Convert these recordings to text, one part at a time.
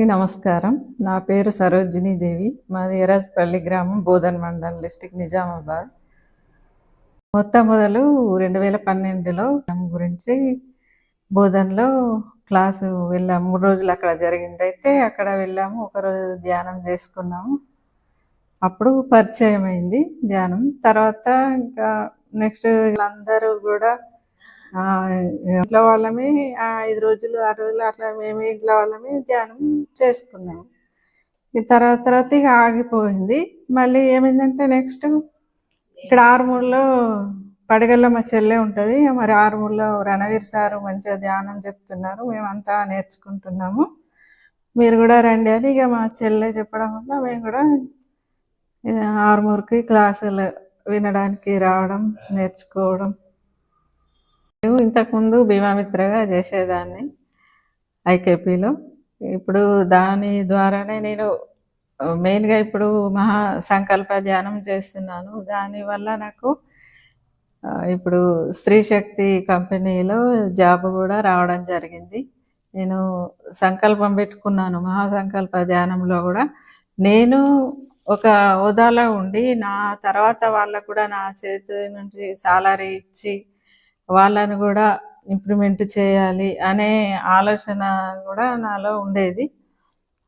నమస్కారం. నా పేరు సరోజినీ దేవి. మాది ఎరాజ్పల్లి గ్రామం బోధన్ మండల్ డిస్టిక్ నిజామాబాద్. మొత్తం మొదలు రెండు వేల పన్నెండులో గురించి బోధన్లో క్లాసు వెళ్ళాము. మూడు రోజులు అక్కడ జరిగింది. అయితే అక్కడ వెళ్ళాము ఒకరోజు ధ్యానం చేసుకున్నాము. అప్పుడు పరిచయం అయింది ధ్యానం. తర్వాత ఇంకా నెక్స్ట్ అందరూ కూడా ఇంట్లో వాళ్ళమే ఆ ఐదు రోజులు ఆరు రోజులు అట్లా మేము ఇంట్లో వాళ్ళమే ధ్యానం చేసుకున్నాము ఈ తర్వాత తర్వాత ఇక ఆగిపోయింది. మళ్ళీ ఏమైందంటే నెక్స్ట్ ఇక్కడ ఆరుమూరులో పడగల్లో మా చెల్లె ఉంటుంది. మరి ఆరుమూరులో రణవీర్ సారు మంచిగా ధ్యానం చెప్తున్నారు. మేమంతా నేర్చుకుంటున్నాము. మీరు కూడా రండి అని ఇక మా చెల్లె చెప్పడం వల్ల మేము కూడా ఆరుమూరుకి క్లాసులు వినడానికి రావడం నేర్చుకోవడం నేను ఇంతకుముందు భీమామిత్రగా చేసేదాన్ని ఐకేపీలో. ఇప్పుడు దాని ద్వారానే నేను మెయిన్గా ఇప్పుడు మహా సంకల్ప ధ్యానం చేస్తున్నాను. దానివల్ల నాకు ఇప్పుడు స్త్రీ శక్తి కంపెనీలో జాబ్ కూడా రావడం జరిగింది. నేను సంకల్పం పెట్టుకున్నాను మహాసంకల్ప ధ్యానంలో కూడా. నేను ఒక హోదాలో ఉండి నా తర్వాత వాళ్ళకు కూడా నా చేతి నుంచి సాలరీ ఇచ్చి వాళ్ళని కూడా ఇంప్రూవ్మెంట్ చేయాలి అనే ఆలోచన కూడా నాలో ఉండేది.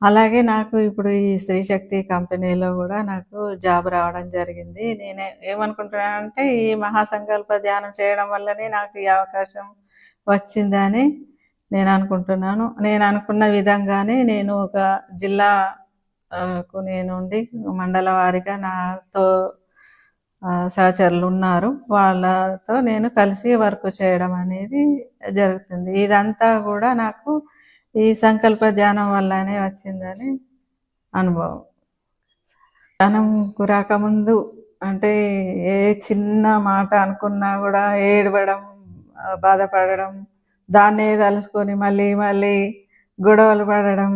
అలాగే నాకు ఇప్పుడు ఈ శ్రీశక్తి కంపెనీలో కూడా నాకు జాబ్ రావడం జరిగింది. నేను ఏమనుకుంటున్నానంటే ఈ మహాసంకల్ప ధ్యానం చేయడం వల్లనే నాకు ఈ అవకాశం వచ్చిందని నేను అనుకుంటున్నాను. నేను అనుకున్న విధంగానే నేను ఒక జిల్లా కు నేను ఉండి మండల వారిగా నాతో సహచరులు ఉన్నారు. వాళ్ళతో నేను కలిసి వర్క్ చేయడం అనేది జరుగుతుంది. ఇదంతా కూడా నాకు ఈ సంకల్ప ధ్యానం వల్లనే వచ్చిందని అనుభవం. ధ్యానంకు రాకముందు అంటే ఏ చిన్న మాట అనుకున్నా కూడా ఏడవడం బాధపడడం దాన్నే తలుచుకొని మళ్ళీ మళ్ళీ గొడవలు పడడం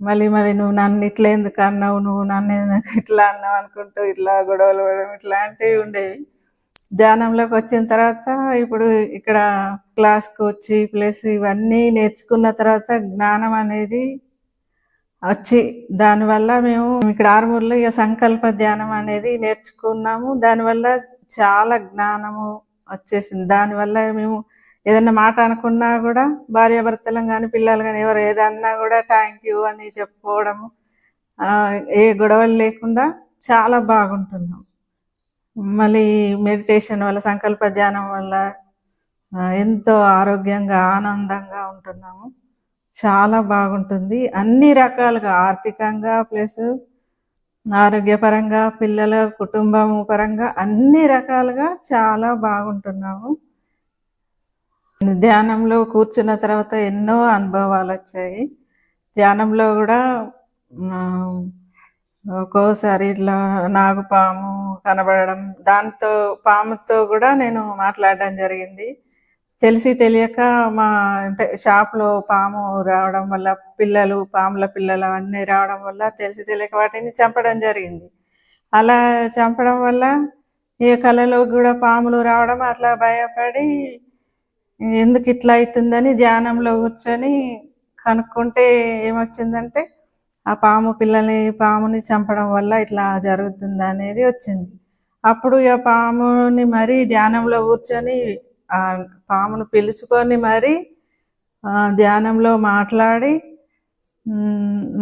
మళ్ళీ మళ్ళీ నువ్వు నన్ను ఇట్లా ఎందుకు అన్నావు? నువ్వు నన్ను ఎందుకు ఇట్లా అన్నావు అనుకుంటూ ఇట్లా గొడవలు పడడం ఇట్లాంటివి ఉండేవి. ధ్యానంలోకి వచ్చిన తర్వాత ఇప్పుడు ఇక్కడ క్లాస్కి వచ్చి ప్లస్ ఇవన్నీ నేర్చుకున్న తర్వాత జ్ఞానం అనేది వచ్చి దానివల్ల మేము ఇక్కడ ఆరుమూరులో ఇక సంకల్ప ధ్యానం అనేది నేర్చుకున్నాము. దానివల్ల చాలా జ్ఞానము వచ్చేసింది. దానివల్ల మేము ఏదైనా మాట అనుకున్నా కూడా భార్యాభర్తలం కానీ పిల్లలు కానీ ఎవరు ఏదన్నా కూడా థ్యాంక్ యూ అని చెప్పుకోవడము ఏ గొడవలు లేకుండా చాలా బాగుంటున్నాం. మళ్ళీ మెడిటేషన్ వల్ల సంకల్ప ధ్యానం వల్ల ఎంతో ఆరోగ్యంగా ఆనందంగా ఉంటున్నాము. చాలా బాగుంటుంది. అన్ని రకాలుగా ఆర్థికంగా ప్లస్ ఆరోగ్యపరంగా పిల్లల కుటుంబం పరంగా అన్ని రకాలుగా చాలా బాగుంటున్నాము. ధ్యానంలో కూర్చున్న తర్వాత ఎన్నో అనుభవాలు వచ్చాయి. ధ్యానంలో కూడా ఒక్కోసారి ఇట్లా నాగుపాము కనబడడం దాంతో పాముతో కూడా నేను మాట్లాడడం జరిగింది. తెలిసి తెలియక మా అంటే షాప్లో పాము రావడం వల్ల పిల్లలు పాముల పిల్లలు అవన్నీ రావడం వల్ల తెలిసి తెలియక వాటిని చంపడం జరిగింది. అలా చంపడం వల్ల ఈ కళలో కూడా పాములు రావడం అట్లా భయపడి ఎందుకు ఇట్లా అవుతుందని ధ్యానంలో కూర్చొని కనుక్కుంటే ఏమొచ్చిందంటే ఆ పాము పిల్లల్ని పాముని చంపడం వల్ల ఇట్లా జరుగుతుంది అనేది వచ్చింది. అప్పుడు ఇక పాముని మరీ ధ్యానంలో కూర్చొని ఆ పామును పిలుచుకొని మరి ఆ, ధ్యానంలో మాట్లాడి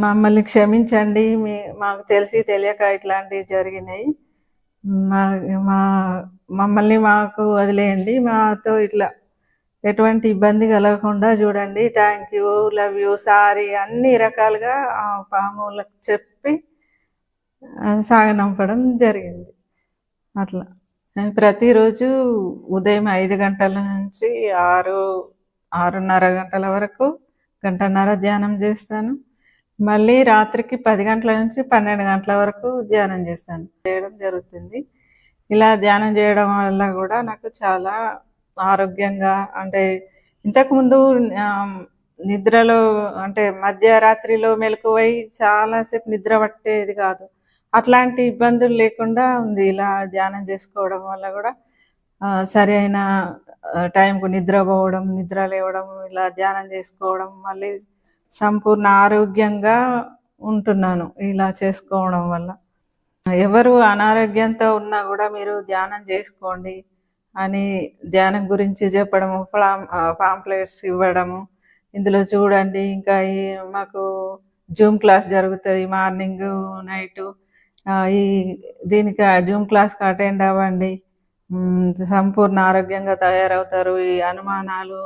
మమ్మల్ని క్షమించండి మీ మాకు తెలిసి తెలియక ఇట్లాంటివి జరిగినాయి. మా మా మమ్మల్ని మాకు వదిలేయండి మాతో ఇట్లా ఎటువంటి ఇబ్బంది కలగకుండా చూడండి. Thank you love you sorry అన్ని రకాలుగా ఆ పాములకు చెప్పి సాగనంపడం జరిగింది. అట్లా. నేను ప్రతిరోజు ఉదయం ఐదు గంటల నుంచి ఆరు ఆరున్నర గంటల వరకు గంటన్నర ధ్యానం చేస్తాను. మళ్ళీ రాత్రికి పది గంటల నుంచి పన్నెండు గంటల వరకు ధ్యానం చేస్తాను. చేయడం జరుగుతుంది. ఇలా ధ్యానం చేయడం వల్ల కూడా నాకు చాలా ఆరోగ్యంగా అంటే ఇంతకుముందు నిద్రలో అంటే మధ్యరాత్రిలో మెలకువై చాలాసేపు నిద్ర పట్టేది కాదు. అట్లాంటి ఇబ్బందులు లేకుండా ఉంది ఇలా ధ్యానం చేసుకోవడం వల్ల కూడా. సరైన సరి అయిన పోవడం టైంకు నిద్రపోవడం నిద్ర లేవడం ఇలా ధ్యానం చేసుకోవడం మళ్ళీ సంపూర్ణ ఆరోగ్యంగా ఉంటున్నాను ఇలా చేసుకోవడం వల్ల. ఎవరు అనారోగ్యంతో ఉన్నా కూడా మీరు ధ్యానం చేసుకోండి. అని ధ్యానం గురించి చెప్పడము పాంప్లెట్స్ ఇవ్వడము. ఇందులో చూడండి ఇంకా ఈ మాకు జూమ్ క్లాస్ జరుగుతుంది మార్నింగ్ నైటు. ఈ దీనికి జూమ్ క్లాస్కి అటెండ్ అవ్వండి. సంపూర్ణ ఆరోగ్యంగా తయారవుతారు. ఈ అనుమానాలు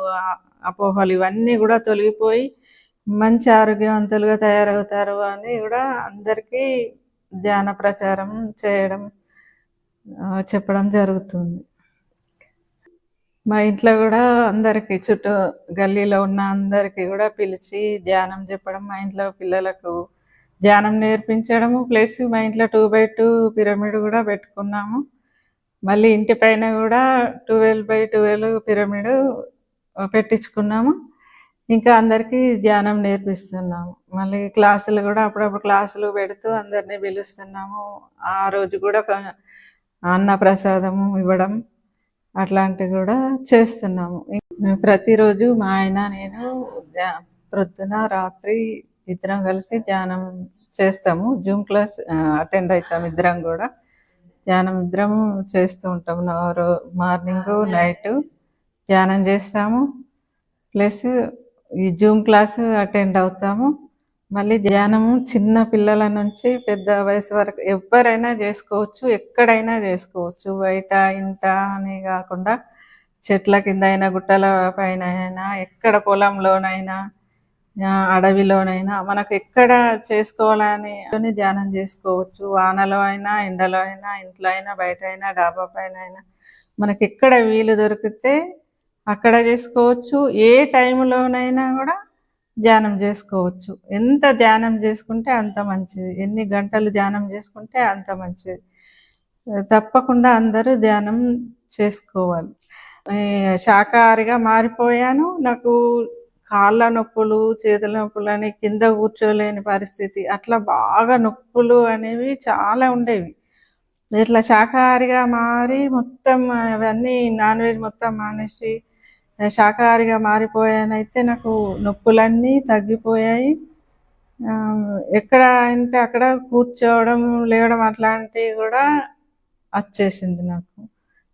అపోహలు ఇవన్నీ కూడా తొలగిపోయి మంచి ఆరోగ్యవంతులుగా తయారవుతారు అని కూడా అందరికీ ధ్యాన ప్రచారం చేయడం చెప్పడం జరుగుతుంది. మా ఇంట్లో కూడా అందరికి చుట్టూ గల్లీలో ఉన్న అందరికీ కూడా పిలిచి ధ్యానం చెప్పడం మా ఇంట్లో పిల్లలకు ధ్యానం నేర్పించడము ప్లస్ మా ఇంట్లో టూ బై టూ పిరమిడ్ కూడా పెట్టుకున్నాము. మళ్ళీ ఇంటి పైన కూడా ట్వెల్వ్ బై ట్వెల్వ్ పిరమిడ్ పెట్టించుకున్నాము. ఇంకా అందరికీ ధ్యానం నేర్పిస్తున్నాము. మళ్ళీ క్లాసులు కూడా అప్పుడప్పుడు క్లాసులు పెడుతూ అందరినీ పిలుస్తున్నాము. ఆ రోజు కూడా అన్నప్రసాదము అన్న ప్రసాదము ఇవ్వడం అట్లాంటివి కూడా చేస్తున్నాము. ప్రతిరోజు మా ఆయన నేను ధ్యా- ప్రొద్దున రాత్రి ఇద్దరం కలిసి ధ్యానం చేస్తాము. జూమ్ క్లాస్ అటెండ్ అవుతాం ఇద్దరం కూడా. ధ్యానం ఇద్దరం చేస్తూ ఉంటాము మార్నింగ్ నైట్ ధ్యానం చేస్తాము. ప్లస్ ఈ జూమ్ క్లాస్ అటెండ్ అవుతాము. మళ్ళీ ధ్యానము చిన్న పిల్లల నుంచి పెద్ద వయసు వరకు ఎవరైనా చేసుకోవచ్చు ఎక్కడైనా చేసుకోవచ్చు. బయట ఇంట అని కాకుండా చెట్ల కింద అయినా గుట్టల పైన అయినా ఎక్కడ పొలంలోనైనా అడవిలోనైనా మనకు ఎక్కడ చేసుకోవాలని అని ధ్యానం చేసుకోవచ్చు. వానలో అయినా ఎండలో అయినా ఇంట్లో అయినా బయట అయినా డాబా పైన అయినా మనకి ఎక్కడ వీలు దొరికితే అక్కడ చేసుకోవచ్చు. ఏ టైంలోనైనా కూడా ధ్యానం చేసుకోవచ్చు. ఎంత ధ్యానం చేసుకుంటే అంత మంచిది. ఎన్ని గంటలు ధ్యానం చేసుకుంటే అంత మంచిది. తప్పకుండా అందరూ ధ్యానం చేసుకోవాలి. శాకాహారిగా మారిపోయాను. నాకు కాళ్ళ నొప్పులు చేతుల నొప్పులు అని కింద కూర్చోలేని పరిస్థితి అట్లా బాగా నొప్పులు అనేవి చాలా ఉండేవి. ఇట్లా శాకాహారిగా మారి మొత్తం అవన్నీ నాన్ వెజ్ మొత్తం మానేసి శాకాహారిగా మారిపోయానైతే నాకు నొప్పులన్నీ తగ్గిపోయాయి. ఎక్కడ అంటే అక్కడ కూర్చోవడం లేవడం అట్లాంటివి కూడా వచ్చేసింది నాకు.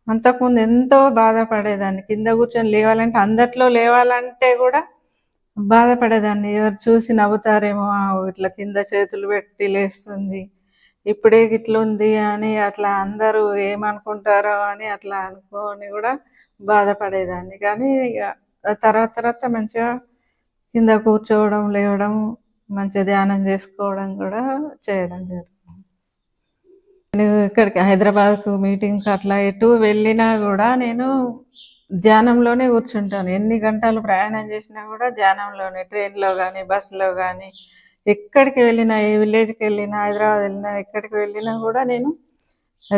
అంతకుముందు ఎంతో బాధపడేదాన్ని. కింద కూర్చొని లేవాలంటే అందట్లో లేవాలంటే కూడా బాధపడేదాన్ని. ఎవరు చూసి నవ్వుతారేమో ఇట్లా కింద చేతులు పెట్టి లేస్తుంది ఇప్పుడే ఇట్లా ఉంది అని అట్లా అందరూ ఏమనుకుంటారో అని అట్లా అనుకోని కూడా బాధపడేదాన్ని. కానీ ఇక తర్వాత తర్వాత మంచిగా కింద కూర్చోవడం లేవడం మంచిగా ధ్యానం చేసుకోవడం కూడా చేయడం జరుగుతుంది నేను ఇక్కడికి హైదరాబాద్కు మీటింగ్కి అట్లా ఎటు వెళ్ళినా కూడా నేను ధ్యానంలోనే కూర్చుంటాను. ఎన్ని గంటలు ప్రయాణం చేసినా కూడా ధ్యానంలోనే ట్రైన్లో కానీ బస్సులో కానీ ఎక్కడికి వెళ్ళినా ఏ విలేజ్కి వెళ్ళినా హైదరాబాద్ వెళ్ళినా ఎక్కడికి వెళ్ళినా కూడా నేను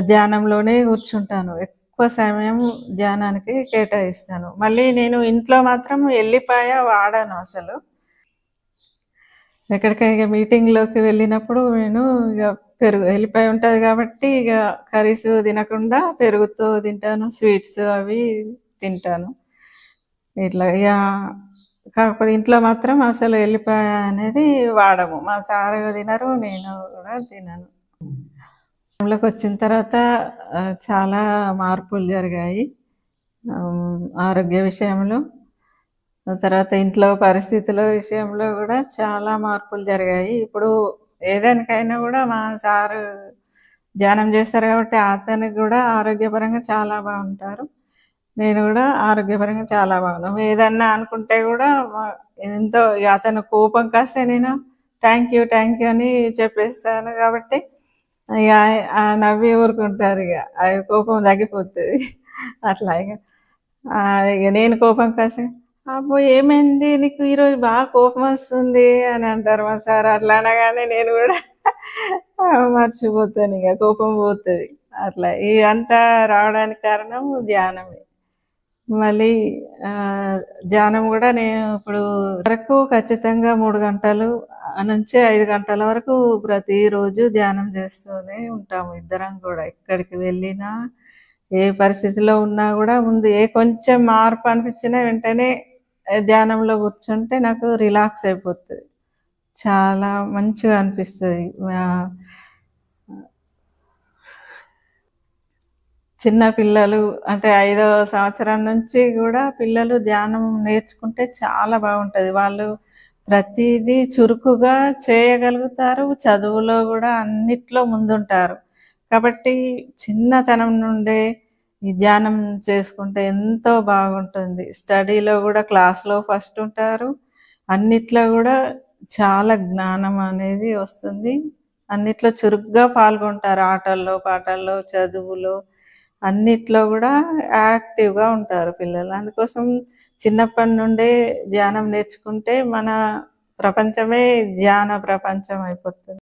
ధ్యానంలోనే కూర్చుంటాను. ఎక్కువ సమయం ధ్యానానికి కేటాయిస్తాను. మళ్ళీ నేను ఇంట్లో మాత్రం ఎల్లిపాయ వాడాను అసలు. ఎక్కడికైనా మీటింగ్లోకి వెళ్ళినప్పుడు నేను ఇక పెరుగు ఎల్లిపాయ ఉంటుంది కాబట్టి ఇక కర్రీస్ తినకుండా పెరుగుతో తింటాను స్వీట్స్ అవి తింటాను. ఇట్లా ఇక కాకపోతే ఇంట్లో మాత్రం అసలు ఎల్లిపాయ అనేది వాడము. మా సారు తినరు నేను కూడా తినను. లోకి వచ్చిన తర్వాత చాలా మార్పులు జరిగాయి. ఆరోగ్య విషయంలో తర్వాత ఇంట్లో పరిస్థితుల విషయంలో కూడా చాలా మార్పులు జరిగాయి. ఇప్పుడు ఏదానికైనా కూడా మా సారు ధ్యానం చేస్తారు కాబట్టి అతనికి కూడా ఆరోగ్యపరంగా చాలా బాగుంటారు. నేను కూడా ఆరోగ్యపరంగా చాలా బాగున్నాను. ఏదన్నా అనుకుంటే కూడా ఎంతో అతను కోపం కాస్తే నేను థ్యాంక్ యూ థ్యాంక్ యూ అని చెప్పేస్తాను కాబట్టి ఇక ఆ నవ్వి ఊరుకుంటారు ఇక అవి కోపం తగ్గిపోతుంది. అట్లా ఇక ఇక నేను కోపం కాసి అబ్బో ఏమైంది? నీకు ఈరోజు బాగా కోపం వస్తుంది అని అంటారు మా సార్. అట్లా అనగానే నేను కూడా మర్చిపోతాను ఇక కోపం పోతుంది. అట్లా. ఇదంతా రావడానికి కారణం ధ్యానమే. మళ్ళీ ధ్యానం కూడా నేను ఇప్పుడు వరకు ఖచ్చితంగా మూడు గంటలు నుంచి ఐదు గంటల వరకు ప్రతిరోజు ధ్యానం చేస్తూనే ఉంటాము ఇద్దరం కూడా. ఎక్కడికి వెళ్ళినా ఏ పరిస్థితిలో ఉన్నా కూడా ముందు ఏ కొంచెం మార్పు అనిపించినా వెంటనే ధ్యానంలో కూర్చుంటే నాకు రిలాక్స్ అయిపోతుంది. చాలా మంచిగా అనిపిస్తుంది. చిన్న పిల్లలు అంటే ఐదవ సంవత్సరం నుంచి కూడా పిల్లలు ధ్యానం నేర్చుకుంటే చాలా బాగుంటుంది. వాళ్ళు ప్రతిదీ చురుకుగా చేయగలుగుతారు చదువులో కూడా అన్నిట్లో ముందుంటారు. కాబట్టి చిన్నతనం నుండే ఈ ధ్యానం చేసుకుంటే ఎంతో బాగుంటుంది. స్టడీలో కూడా క్లాస్లో ఫస్ట్ ఉంటారు. అన్నిట్లో కూడా చాలా జ్ఞానం అనేది వస్తుంది. అన్నిట్లో చురుగ్గా పాల్గొంటారు ఆటల్లో పాటల్లో చదువులో. అన్నిట్లో కూడా యాక్టివ్గా ఉంటారు పిల్లలు. అందుకోసం చిన్నప్పటి నుండే ధ్యానం నేర్చుకుంటే మన ప్రపంచమే ధ్యాన ప్రపంచం అయిపోతుంది.